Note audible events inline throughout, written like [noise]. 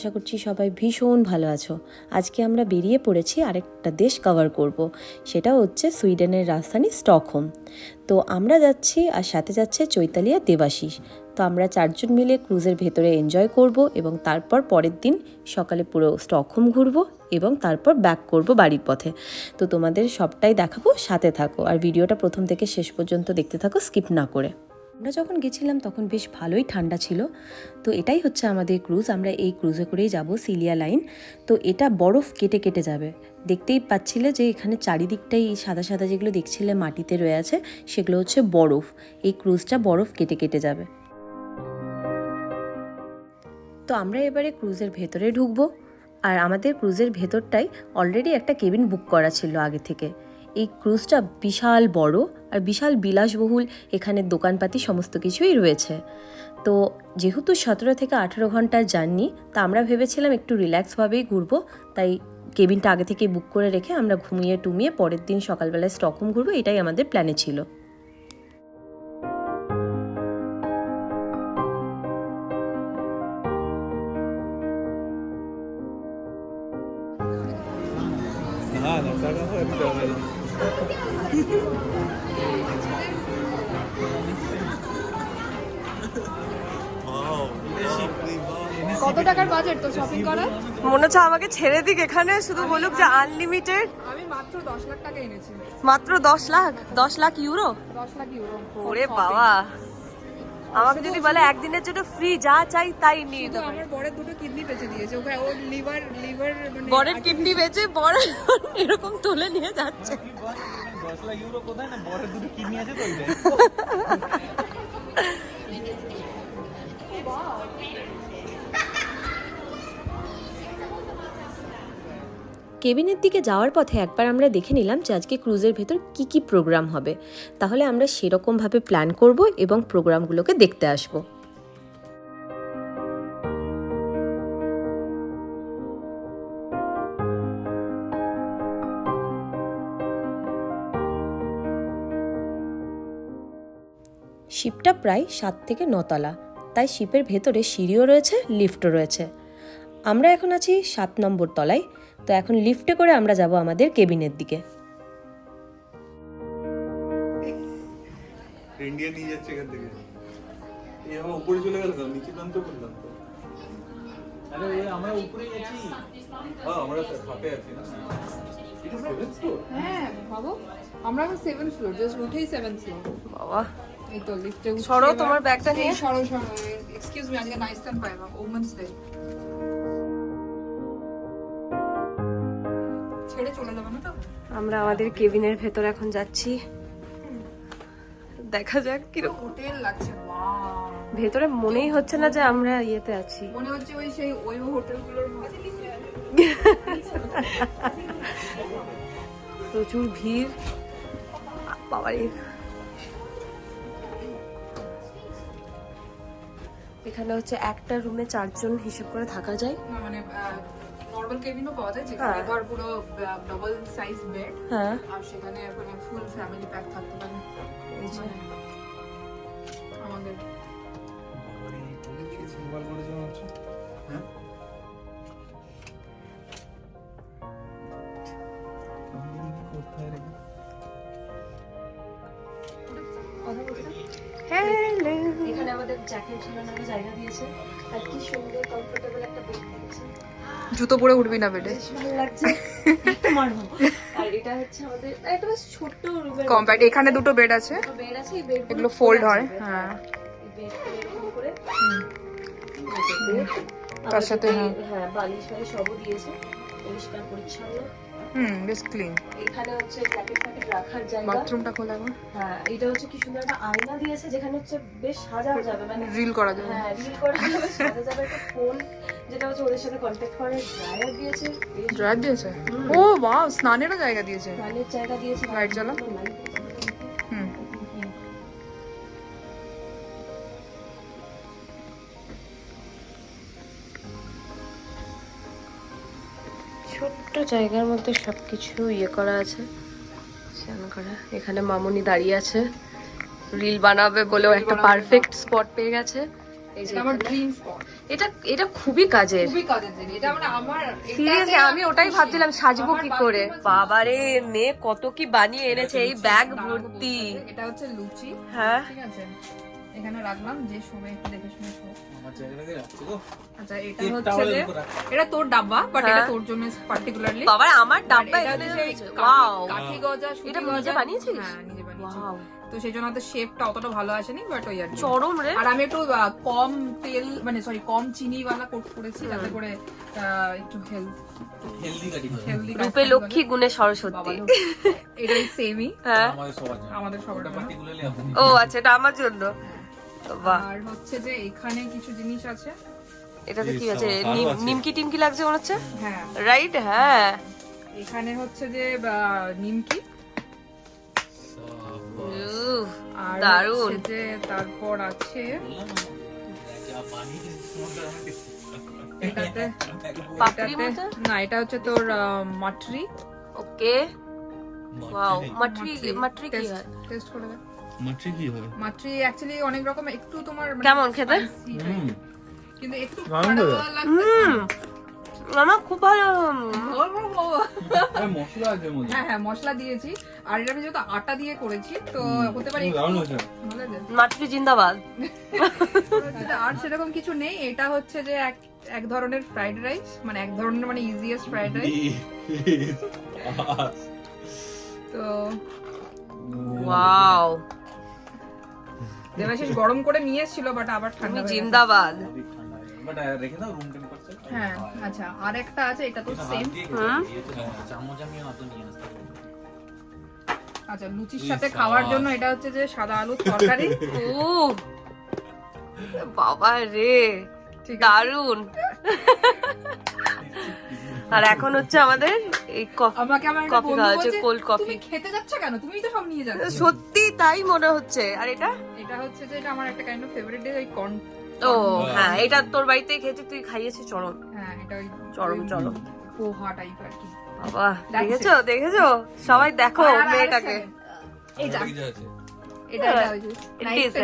আশা করছি সবাই ভীষণ ভালো আছো। আজকে আমরা বেরিয়ে পড়েছি আরেকটা দেশ কভার করব। সেটা হচ্ছে সুইডেনের রাজধানী স্টকহোম। তো আমরা যাচ্ছি আর সাথে যাচ্ছে চৈতালিয়া দেবাশিস। তো আমরা চারজন মিলে ক্রুজের ভেতরে এনজয় করব এবং তারপর পরের দিন সকালে পুরো স্টকহোম ঘুরবো এবং তারপর ব্যাক করব বাড়ির পথে। তো তোমাদের সবটাই দেখাবো, সাথে থাকো। আর ভিডিওটা প্রথম থেকে শেষ পর্যন্ত দেখতে থাকো স্কিপ না করে। আমরা যখন গেছিলাম তখন বেশ ভালোই ঠান্ডা ছিল। তো এটাই হচ্ছে আমাদের ক্রুজ, আমরা এই ক্রুজে করেই যাব, সিলিয়া লাইন। তো এটা বরফ কেটে কেটে যাবে। দেখতেই পাচ্ছিলে যে এখানে চারিদিকটাই এই সাদা সাদা যেগুলো দেখছিলে মাটিতে রয়ে আছে, সেগুলো হচ্ছে বরফ। এই ক্রুজটা বরফ কেটে কেটে যাবে। তো আমরা এবারে ক্রুজের ভেতরে ঢুকবো। আর আমাদের ক্রুজের ভেতরটাই অলরেডি একটা কেবিন বুক করা ছিল আগে থেকে। এই ক্রুজটা বিশাল বড় আর বিশাল বিলাসবহুল। এখানে দোকানপাতি সমস্ত কিছুই রয়েছে। তো যেহেতু সতেরো থেকে আঠেরো ঘণ্টার জার্নি, তা আমরা ভেবেছিলাম একটু রিল্যাক্সভাবেই ঘুরবো। তাই কেবিনটা আগে থেকে বুক করে রেখে আমরা ঘুমিয়ে টুমিয়ে পরের দিন সকালবেলায় স্টকহোম ঘুরবো, এটাই আমাদের প্ল্যানে ছিল। কত টাকার বাজেট তো শপিং করার? মনে হচ্ছে আমাকে ছেড়ে দিক এখানে শুধু বলুক যে আনলিমিটেড আমি মাত্র দশ লাখ টাকা এনেছি। মাত্র দশ লাখ? দশ লাখ ইউরো দশ লাখ ইউরো ওরে বাবা। আমাকে যদি বলে একদিনের জন্য ফ্রি যা চাই তাই নিয়ে দেবো। আমার বরের দুটো কিডনি বেঁচে দিয়েছে। ওকে ওর লিভার লিভার মানে বরের কিডনি বেচে বড় এরকম তুলে নিয়ে যাচ্ছে। দশ লাখ ইউরো কোথায়? না বরের দুটো কিডনি আছে তো [laughs] কেবিনের দিকে যাওয়ার পথে একবার আমরা দেখে নিলাম যে আজকে ক্রুজের ভেতর কি কি প্রোগ্রাম হবে। তাহলে আমরা সেরকমভাবে প্ল্যান করব এবং প্রোগ্রামগুলোকে দেখতে আসব। শিপটা প্রায় সাত থেকে নতলা, তাই শিপের ভেতরে সিঁড়িও রয়েছে, লিফটও রয়েছে। আমরা এখন আছি সাত নম্বর তলায়। তো এখন লিফটে করে আমরা যাব আমাদের কেবিনের দিকে। ইন্ডিয়া নিয়ে যাচ্ছে এখান থেকে। এই আমার উপরে চলে গেল নিচে নামতে বললাম তো। আরে এই আমরা উপরে গেছি হ্যাঁ আমরা হাতে আছি না। সেভেন ফ্লোর হ্যাঁ বাবু আমরা এখন সেভেন ফ্লোর জাস্ট উঠেই সেভেন ফ্লোর বাবা। এই তো লিফটে সরো তোমার ব্যাগটা নিয়ে। সরো সরো এক্সকিউজ মি আজকে নাইস টাইম পাইবা ওমেন্স ডে আমরা আমাদের কেবিনের ভেতর এখন যাচ্ছি। দেখা যাক কীরকম হোটেল লাগছে ভেতরে মনেই হচ্ছে না যে আমরা ইয়েতে আছি। মনে হচ্ছে ওই সেই ওই হোটেলগুলোর প্রচুর ভিড়। বাবারে। এখানে হচ্ছে একটা রুমে চারজন হিসেব করে থাকা যায়। মানে নর্মাল কেবিনও পাওয়া যায় যেখানে হ্যাঁ। ধর পুরো ডবল সাইজ বেড হ্যাঁ। আর সেখানে মানে ফুল ফ্যামিলি প্যাক থাকতে পারে। এই আমাদের জ্যাকেট ঝুলানোর জায়গা দিয়েছে। আর কি সুন্দর কমফোর্টেবল একটা বেড দিয়েছে জুতো পরে উঠবি না বেডে ভালো লাগছে। মারবো। আর এটা হচ্ছে আমাদের একটা বেশ ছোট্ট রুমের কম্প্যাক্ট এখানে দুটো বেড আছে। বেড আছে এই বেড এগুলো ফোল্ড হয়, হ্যাঁ। তার সাথে, হ্যাঁ। হ্যাঁ বালিশ সবও দিয়েছে। পরিষ্কার পরিচ্ছন্ন। হুম বেশ ক্লিন এখানে হচ্ছে প্যাকেট প্যাকেট রাখার জায়গা। বাথরুমটা খোলা হ্যাঁ এটা হচ্ছে কি সুন্দর একটা আয়না দিয়েছে যেখানে হচ্ছে বেশ সাজা যাবে মানে রিল করা যাবে। হ্যাঁ রিল করা যাবে সাজা যাবে একটা ফোন যেটা হচ্ছে ওদের সাথে কন্ট্যাক্ট করে ড্রায়ার দিয়েছে। ড্রায়ার দিয়েছে? ও বাহ স্নানেরও জায়গা দিয়েছে। স্নানের জায়গা দিয়েছে লাইট জ্বালা? জায়গার মধ্যে সবকিছু ইয়ে করা আছে। স্নান করা। এখানে মামুনি দাঁড়িয়ে আছে। রিল বানাবে বলেও একটা পারফেক্ট স্পট পেয়ে গেছে। এই এটা আমার এখানে। ড্রিম স্পট এটা এটা খুবই কাজের। খুবই কাজের জিনিস এটা মানে আমার এটা সিরিয়াসলি আমি ওটাই ভাবছিলাম সাজবো কি করে। বাবারে মেয়ে কত কি বানিয়ে এনেছে এই ব্যাগ ভর্তি। এটা হচ্ছে লুচি। হ্যাঁ। ঠিক আছে। এখানে রাখলাম। যে সময় একটু দেখে শুনে গো। আচ্ছা এটা হচ্ছে যে এটা তোর ডাব্বা বাট এটা হ্যাঁ। তোর জন্য পার্টিকুলারলি বাবা আমার ডাব্বা এখানে হচ্ছে সেই রয়েছে। কাঠি- ওয়াও কাঠি গজা এটা নিজে বানিয়েছিস? হ্যাঁ নিজে বানিয়েছি। তো সেই জন্য তো শেপটা অতটা ভালো আসেনি বাট ওই আর চরম রে। আর আমি একটু কম তেল মানে সরি কম চিনি ওয়ালা কোট করেছি যাতে করে আহ, একটু হেলথ হেলদি রূপে লক্ষ্মী গুণে সরস্বতী। এটাই সেমই হ্যাঁ। আমাদের সবার ও আচ্ছা এটা আমার জন্য। আর হচ্ছে যে এখানে কিছু জিনিস আছে। এটাতে কি আছে। নিমকি টিমকি লাগছে মনে হচ্ছে? হ্যাঁ। রাইট হ্যাঁ। এখানে হচ্ছে যে নিমকি। আর যে তারপর আছে এটাতে না এটা হচ্ছে তোর মাটরি। Okay wow মাটরি মাটরি। কি হয়? টেস্ট করে দেখ। মাছি কি হয়? মাটরি অ্যাকচুয়ালি অনেক রকম একটু তোমার মানে কেমন খেতে? কিন্তু একটু। আমার খুব ভালো। মশলা আছে মধ্যে হ্যাঁ। হ্যাঁ মশলা দিয়েছি। আর এটা আমি যেহেতু আটা দিয়ে করেছি তো হতে পারে? মাটরি জিন্দাবাদ। আর সেরকম কিছু নেই। এটা হচ্ছে যে এক এক ধরনের ফ্রাইড রাইস মানে এক ধরনের মানে ইজিয়েস্ট ফ্রাইড রাইস তো ওয়াও দেবাশিস গরম করে নিয়ে এসেছিল বাট আবার ঠান্ডা জিন্দাবাদ। টেম্পারেচার হ্যাঁ আচ্ছা আর একটা আছে এটা তো সেম অত নিয়ে আসতে আচ্ছা লুচির সাথে খাওয়ার জন্য এটা হচ্ছে যে সাদা আলুর তরকারি। ও বাবা রে দারুণ [laughs] আর এখন হচ্ছে আমাদের এই কফি আমাকে আমার কফি খাওয়া হচ্ছে কোল্ড কফি খেতে যাচ্ছ কেন? তুমিই তো সব নিয়ে যাচ্ছ। সত্যি তাই মনে হচ্ছে। আর এটা? এটা হচ্ছে যে এটা আমার একটা কাইন্ড অফ ফেভারিট ডিশ ওই কর্ন ও হ্যাঁ এটা তোর বাড়িতে খেয়েছি তুই খাইয়েছিস চরম। হ্যাঁ এটা ওই চরম, চরম। পোহা টাইপ আর কি। বাবা দেখেছ? দেখেছ? সবাই দেখো মেয়েটাকে। এই যা। এটা এটা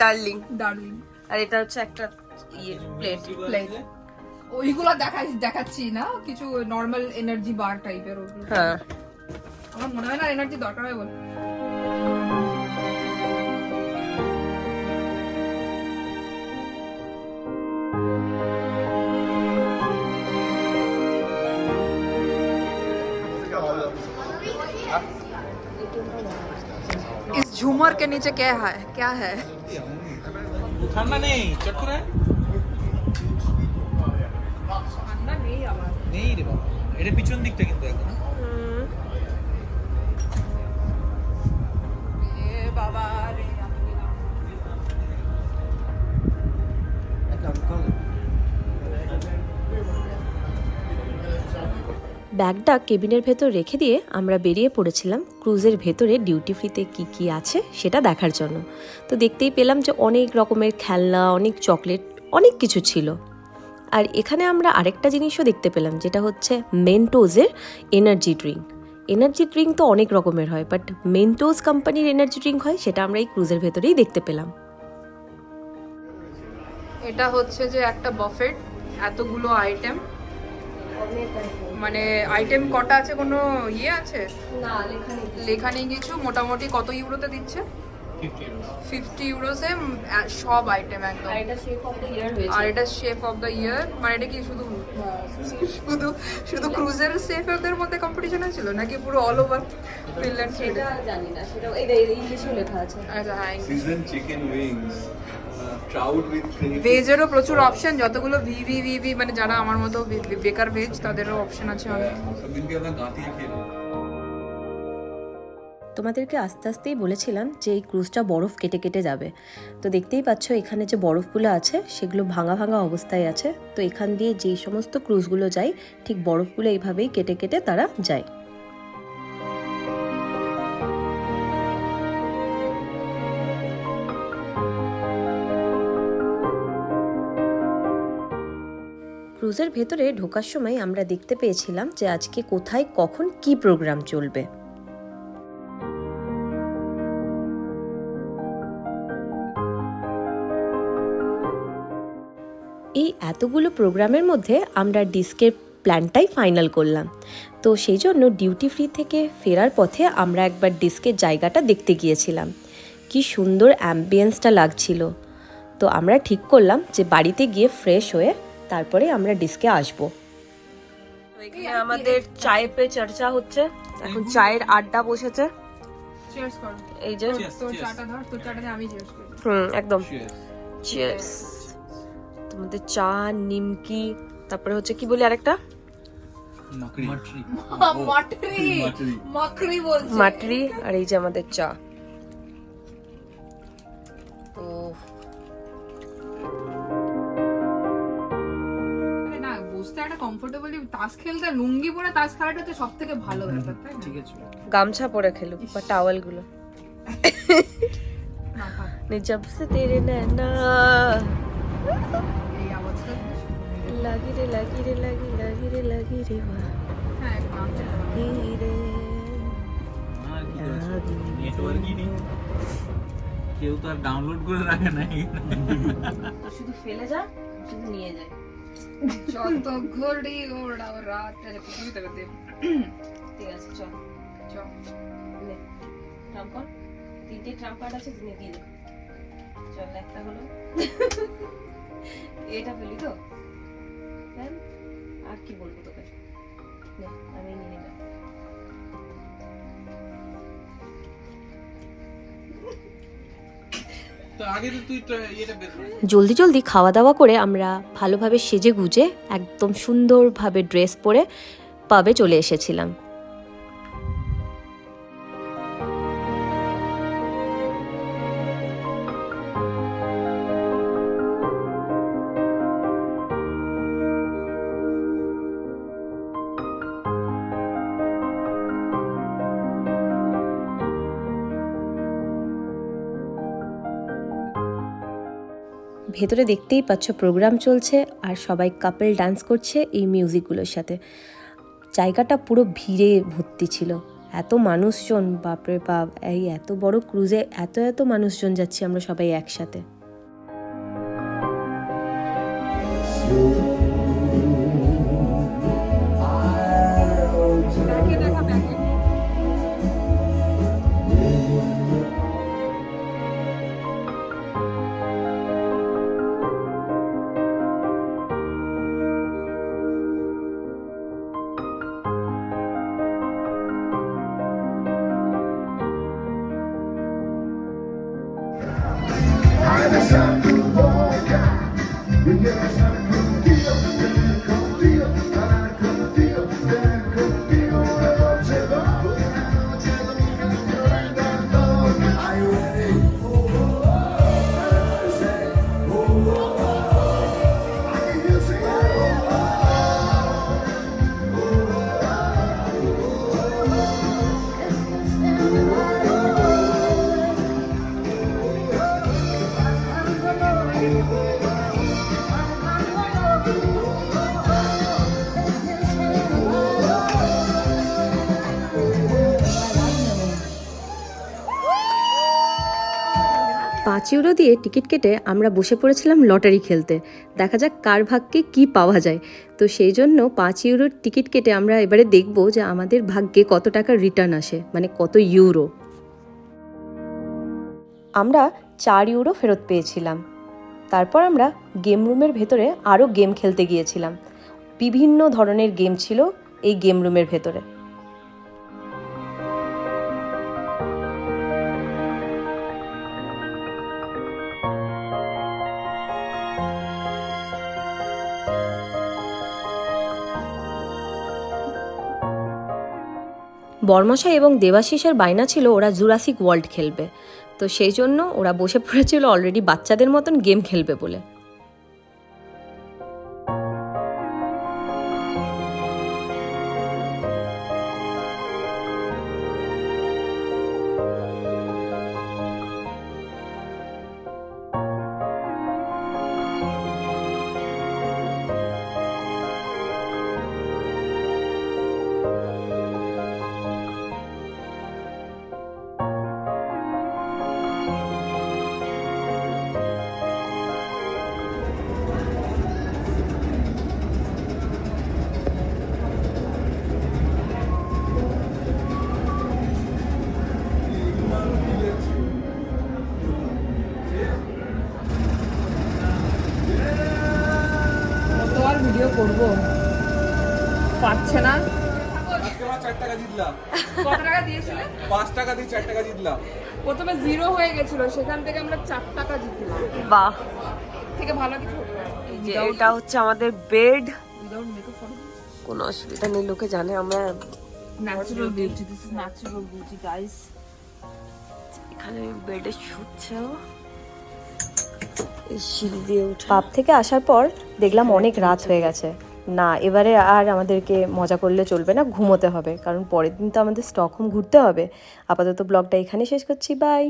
ডার্লিং ডার্লিং [laughs] আর এটা হচ্ছে একটা ইয়ে প্লেট Plate. ওইগুলো দেখা দেখাচ্ছি না কিছু নর্মাল এনার্জি বার টাইপের ওগুলো হ্যাঁ আমার মনে হয় না এনার্জি দরকার হয় বলে इस झूमर के नीचे क्या है क्या है ঠান্ডা নেই চট করে ব্যাগটা কেবিনের ভেতর রেখে দিয়ে আমরা বেরিয়ে পড়েছিলাম ক্রুজের ভেতরে ডিউটি ফ্রিতে কি কি আছে সেটা দেখার জন্য। তো দেখতেই পেলাম যে অনেক রকমের খেলনা, অনেক চকলেট অনেক কিছু ছিল। আর এখানে আমরা আরেকটা জিনিসও দেখতে পেলাম যেটা হচ্ছে মেন্টোজের এনার্জি ড্রিঙ্ক এনার্জি ড্রিঙ্ক তো অনেক রকমের হয় বাট মেন্টোজ কোম্পানির এনার্জি ড্রিঙ্ক হয় সেটা আমরা এই ক্রুজের ভেতরেই দেখতে পেলাম। এটা হচ্ছে যে একটা বফেট এতগুলো আইটেম মানে আইটেম কটা আছে কোনো ইয়ে আছে? না লেখা লেখা নেই কিছু মোটামুটি কত ইউরোতে দিচ্ছে? ফিফটি ইউরোসে সব আইটেম একদম। আর এটা শেপ অফ দ্য ইয়ার হয়েছে। আর এটা শেফ অফ দ্য ইয়ার মানে এটা কি শুধু শুধু শুধু ক্রুজের শেফদের মধ্যে কম্পিটিশন হয়েছিল নাকি পুরো অল ওভার ফিনল্যান্ড সেটা জানি না সেটা এই ইংলিশেও লেখা আছে। আচ্ছা হ্যাঁ সিজন চিকেন উইংস ভেজেরও প্রচুর অপশন যতগুলো ভিভি ভিভি মানে যারা আমার মতো বেকার ভেজ তাদেরও অপশন আছে অনেক। তোমাদেরকে আস্তে আস্তেই বলেছিলাম যে এই ক্রুজটা বরফ কেটে কেটে যাবে। তো দেখতেই পাচ্ছ এখানে যে বরফগুলো আছে, সেগুলো ভাঙা ভাঙা অবস্থায় আছে। তো এখান দিয়ে যেই সমস্ত ক্রুজগুলো যায়, ঠিক বরফগুলো এইভাবেই কেটে কেটে তারা যায়। ক্রুজের ভেতরে ঢোকার সময় আমরা দেখতে পেয়েছিলাম যে আজকে কোথায় কখন কি প্রোগ্রাম চলবে। এই এতগুলো প্রোগ্রামের মধ্যে আমরা ডিস্কের প্ল্যানটাই ফাইনাল করলাম। তো সেই জন্য ডিউটি ফ্রি থেকে ফেরার পথে আমরা একবার ডিস্কের জায়গাটা দেখতে গিয়েছিলাম। কি সুন্দর অ্যাম্বিয়েন্সটা লাগছিল। তো আমরা ঠিক করলাম যে বাড়িতে গিয়ে ফ্রেশ হয়ে তারপরে আমরা ডিস্কে আসব। এখানে আমাদের চায়ে পে চর্চা হচ্ছে। এখন চায়ের আড্ডা বসেছে। চিয়ার্স করো। এই যে Cheers, তোর চাটা ধর তোর চাটা দিয়ে আমি চিয়ার্স করি। হুম একদম। Cheers. চিয়ার্স তোমাদের চা নিমকি তারপরে হচ্ছে কি বলি আরেকটা? মাটরি। মাটরি। মাটরি। মাকড়ি বলছে। মাটরি আর এই যে আমাদের চা। তো না কমফোর্টেবলি তাস খেলতে লুঙ্গি পরে তাস খেলাটা হচ্ছে সব থেকে ভালো ব্যাপার তাই না? ঠিক আছে। গামছা পরে খেলুক বা টাওয়ালগুলো না। নে সে তেরে নैना এই আওয়াজটা লাগি রে লাগি রে লাগি লাগি রে লাগি রে হ্যাঁ রে নেটওয়ার্কই নেই কেউ তো আর ডাউনলোড করে রাখে না শুধু ফেলে যা শুধু নিয়ে যায়। যত ঘড়ি ওড়াও রাত আরে তুমি তো দে ঠিক আছে চল চল নে। ট্রাম্প তিনটে ট্রাম্প কার্ড আছে তুমি দিয়ে চল একটা হলো। এটা পেলি তো? হ্যাঁ আর কি বলব তোকে? আমি নিয়ে নিলাম। তো আগে তো তুই তো এটা বের করে জলদি জলদি খাওয়া দাওয়া করে আমরা ভালোভাবে সেজে গুজে একদম সুন্দরভাবে ড্রেস পরে পাবে চলে এসেছিলাম। ভেতরে দেখতেই পাচ্ছ প্রোগ্রাম চলছে আর সবাই কাপেল ডান্স করছে এই মিউজিকগুলোর সাথে। জায়গাটা পুরো ভিড়ে ভর্তি ছিল। এত মানুষজন, বাপরে বাপ, এই এত বড় ক্রুজে এত এত মানুষজন যাচ্ছি আমরা সবাই একসাথে। Yes, I a oh God. পাঁচ ইউরো দিয়ে টিকিট কেটে আমরা বসে পড়েছিলাম লটারি খেলতে। দেখা যাক কার ভাগ্যে কি পাওয়া যায়। তো সেই জন্য পাঁচ ইউরোর টিকিট কেটে আমরা এবারে দেখব যে আমাদের ভাগ্যে কত টাকার রিটার্ন আসে মানে কত ইউরো। আমরা চার ইউরো ফেরত পেয়েছিলাম। তারপর আমরা গেম রুমের ভেতরে আরও গেম খেলতে গিয়েছিলাম। বিভিন্ন ধরনের গেম ছিল এই গেম রুমের ভেতরে। বর্মশাই এবং দেবাশিসের বায়না ছিল ওরা জুরাসিক ওয়ার্ল্ড খেলবে। তো সেই জন্য ওরা বসে পড়েছিল অলরেডি বাচ্চাদের মতন গেম খেলবে বলে। টাকা দিয়ে চার টাকা জিতলাম। প্রথমে জিরো হয়ে গেছিল সেখান থেকে আমরা চার টাকা জিতলাম। বাহ। থেকে ভালো কিছু এটা হচ্ছে আমাদের বেড কোনো অসুবিধা নেই লোকে জানে আমরা natural beauty this is natural beauty guys এখানে বেডে শুচ্ছে। এই সিঁড়ি দিয়ে উঠে পাপ থেকে আসার পর দেখলাম অনেক রাত হয়ে গেছে। না, এবারে আর আমাদেরকে মজা করলে চলবে না, ঘুমোতে হবে। কারণ পরের দিন তো আমাদের স্টকহোম ঘুরতে হবে। আপাতত ব্লগটা এখানে শেষ করছি বাই